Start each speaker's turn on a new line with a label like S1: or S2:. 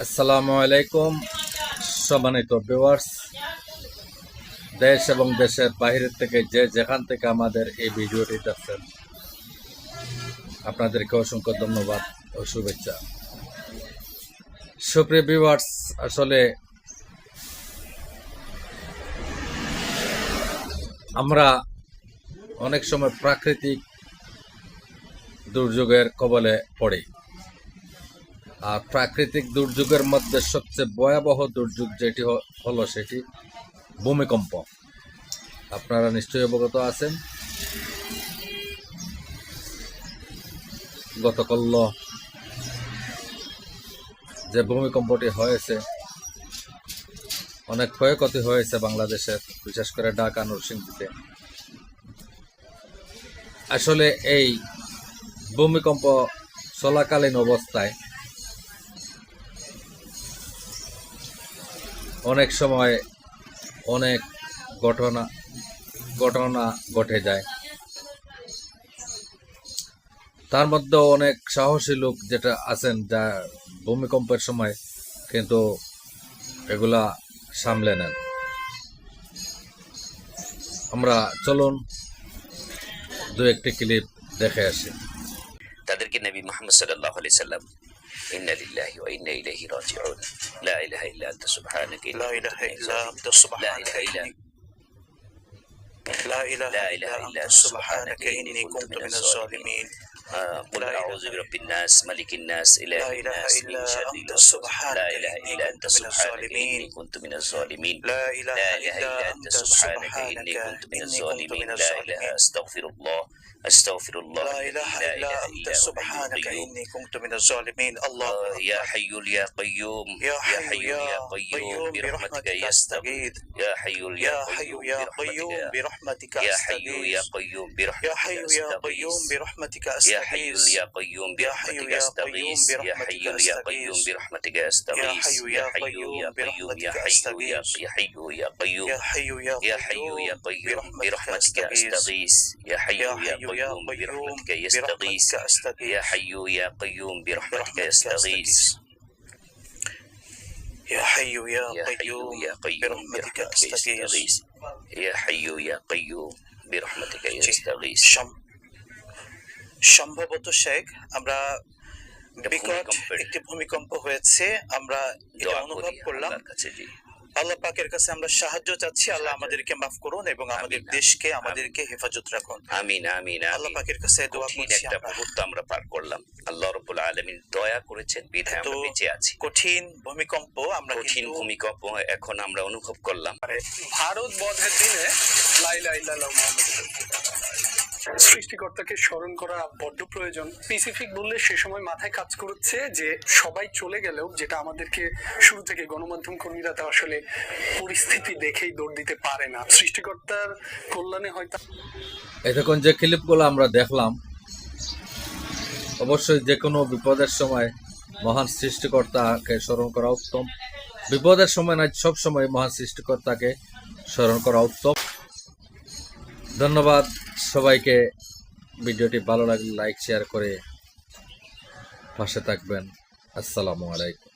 S1: আসসালামু আলাইকুম, সম্মানিত ভিউয়ার্স দেশ এবং দেশের বাইরের থেকে যে যেখান থেকে আমাদের এই ভিডিওটি দেখছেন, আপনাদেরকে অসংখ্য ধন্যবাদ ও শুভেচ্ছা। সুপ্রিয় ভিউয়ার্স আসলে আমরা অনেক সময় প্রাকৃতিক দুর্যোগের কবলে পড়ি। আর প্রাকৃতিক দুর্যোগের মধ্যে সবচেয়ে ভয়াবহ দুর্যোগ যেটি হলো সেটি ভূমিকম্প। আপনারা নিশ্চয়ই অবগত আছেন। গতকাল যে ভূমিকম্পটি হয়েছে, অনেক ক্ষয়ক্ষতি হয়েছে বাংলাদেশের, বিশেষ করে ঢাকা, নরসিংদীতে। আসলে এই ভূমিকম্প চলাকালীন অবস্থায় অনেক সময় অনেক ঘটনা ঘটনা ঘটে যায়। তার মধ্যে অনেক সাহসী লোক যেটা আছেন, যা ভূমিকম্পের সময় কিন্তু এগুলা সামলে নেন। আমরা চলুন দু একটি ক্লিপ দেখে আসি।
S2: তাদেরকে নবী মোহাম্মদ সাল্লাল্লাহু আলাইহি সাল্লাম إنا لله وإنا إليه راجعون. لا إله إلا أنت سبحانك
S3: لا إله إلا أنت سبحانك لا
S2: إله إلا
S3: لا إله إلا أنت سبحانك إني كنت من الظالمين.
S2: قل أعوذ برب الناس ملك الناس إله الناس من شر لا إله إلا أنت سبحانك. إني كنت من الظالمين.
S3: لا إله
S2: لا إله
S3: إلا أنت
S2: سبحانك إني كنت من الظالمين. لا إله أستغفر الله أستغفر الله.
S3: لا إله إلا أنت سبحانك إني كنت من الظالمين. الله
S2: الله يا. حي يا قيوم.
S3: يا حي يا
S2: قيوم برحمتك يستغيث يا حي
S3: يا حي يا قيوم
S2: برحمتك يا حي يا قيوم
S3: يا
S2: برحمتك
S3: حي يا قيوم برحمتك
S2: يا حي يا قيوم برحمتك استغيث يا حي يا قيوم برحمتك استغيث يا حي يا قيوم يا حي يا يا حي يا قيوم
S3: يا حي يا
S2: قيوم برحمتك استغيث يا حي
S3: يا
S2: قيوم برحمتك
S3: استغيث
S2: يا حي يا قيوم برحمتك استغيث
S3: يا حي يا قيوم
S2: يا قيوم
S3: برحمتك
S2: استغيث يا حي يا قيوم برحمتك
S3: استغيث সম্ভবত শেখ আমরা বিকট একটি ভূমিকম্প হয়েছে আমরা এটা অনুভব করলাম। আল্লাহ পাকের কাছে আমরা সাহায্য চাচ্ছি আল্লাহ আমাদেরকে মাফ করুন এবং আমাদের দেশকে আমাদেরকে হেফাজত রাখুন।
S2: আমিন আমিন
S3: আল্লাহ পাকের কাছে দোয়া করছি
S2: একটা
S3: আমরা।
S2: মুহূর্ত আমরা পার করলাম। আল্লাহ রব্বুল আলামিন দয়া করেছেন বিধায় আমরা বেঁচে আছি।
S3: কঠিন ভূমিকম্প আমরা
S2: কঠিন ভূমিকম্প এখন আমরা অনুভব করলাম।
S4: ভারত বধের দিনে লাইলা ইল্লাল্লাহ মুহাম্মাদুর রাসূলুল্লাহ। সৃষ্টিকর্তাকে স্মরণ করা বড্ড প্রয়োজন। স্পেসিফিক বললে সে সময় মাথায় কাজ করছে যে সবাই চলে গেলেও যেটা আমাদেরকে শুরু থেকে গণমাধ্যম কর্মীরা তো আসলে পরিস্থিতি দেখেই দৌড় দিতে পারে না। সৃষ্টিকর্তার কল্যাণে হয়তো
S1: এতক্ষণ যে ক্লিপগুলো আমরা দেখলাম, অবশ্যই যে কোনো বিপদের সময় মহান সৃষ্টিকর্তাকে স্মরণ করা উত্তম। বিপদের সময় না সব সময় মহান সৃষ্টিকর্তাকে স্মরণ করা উত্তম। ধন্যবাদ সবাইকে। ভিডিওটি ভালো লাগলে লাইক শেয়ার করে পাশে থাকবেন। আসসালামু আলাইকুম।